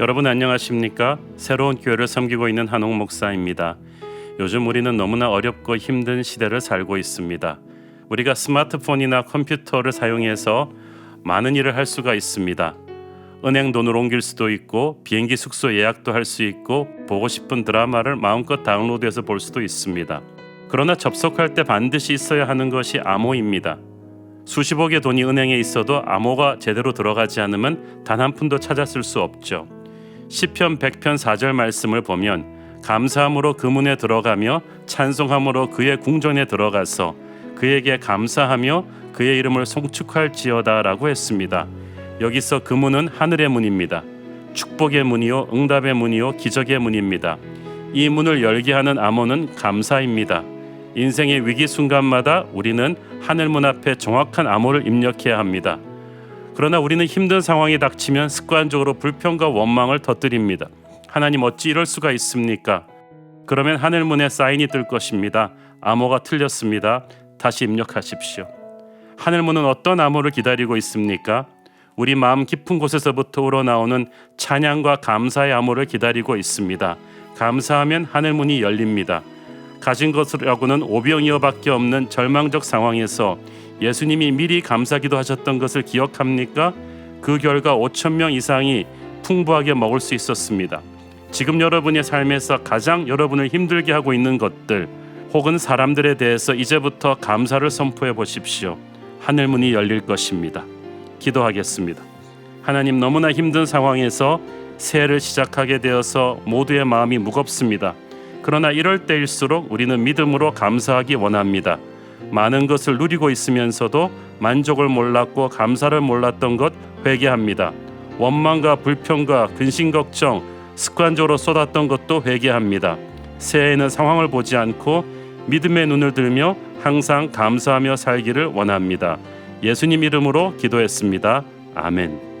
여러분 안녕하십니까? 새로운 교회를 섬기고 있는 한옥 목사입니다. 요즘 우리는 너무나 어렵고 힘든 시대를 살고 있습니다. 우리가 스마트폰이나 컴퓨터를 사용해서 많은 일을 할 수가 있습니다. 은행 돈을 옮길 수도 있고 비행기 숙소 예약도 할 수 있고 보고 싶은 드라마를 마음껏 다운로드해서 볼 수도 있습니다. 그러나 접속할 때 반드시 있어야 하는 것이 암호입니다. 수십억의 돈이 은행에 있어도 암호가 제대로 들어가지 않으면 단 한 푼도 찾았을 수 없죠. 시편 100편 4절 말씀을 보면 감사함으로 그 문에 들어가며 찬송함으로 그의 궁전에 들어가서 그에게 감사하며 그의 이름을 송축할지어다라고 했습니다. 여기서 그 문은 하늘의 문입니다. 축복의 문이요 응답의 문이요 기적의 문입니다. 이 문을 열게 하는 암호는 감사입니다. 인생의 위기 순간마다 우리는 하늘 문 앞에 정확한 암호를 입력해야 합니다. 그러나 우리는 힘든 상황이 닥치면 습관적으로 불평과 원망을 터뜨립니다. 하나님 어찌 이럴 수가 있습니까? 그러면 하늘 문에 사인이 뜰 것입니다. 암호가 틀렸습니다. 다시 입력하십시오. 하늘 문은 어떤 암호를 기다리고 있습니까? 우리 마음 깊은 곳에서부터 우러나오는 찬양과 감사의 암호를 기다리고 있습니다. 감사하면 하늘 문이 열립니다. 가진 것이라고는 오병이어밖에 없는 절망적 상황에서 예수님이 미리 감사기도 하셨던 것을 기억합니까? 그 결과 5천 명 이상이 풍부하게 먹을 수 있었습니다. 지금 여러분의 삶에서 가장 여러분을 힘들게 하고 있는 것들 혹은 사람들에 대해서 이제부터 감사를 선포해 보십시오. 하늘 문이 열릴 것입니다. 기도하겠습니다. 하나님 너무나 힘든 상황에서 새해를 시작하게 되어서 모두의 마음이 무겁습니다. 그러나 이럴 때일수록 우리는 믿음으로 감사하기 원합니다. 많은 것을 누리고 있으면서도 만족을 몰랐고 감사를 몰랐던 것 회개합니다. 원망과 불평과 근심 걱정 습관적으로 쏟았던 것도 회개합니다. 새해에는 상황을 보지 않고 믿음의 눈을 들며 항상 감사하며 살기를 원합니다. 예수님 이름으로 기도했습니다. 아멘.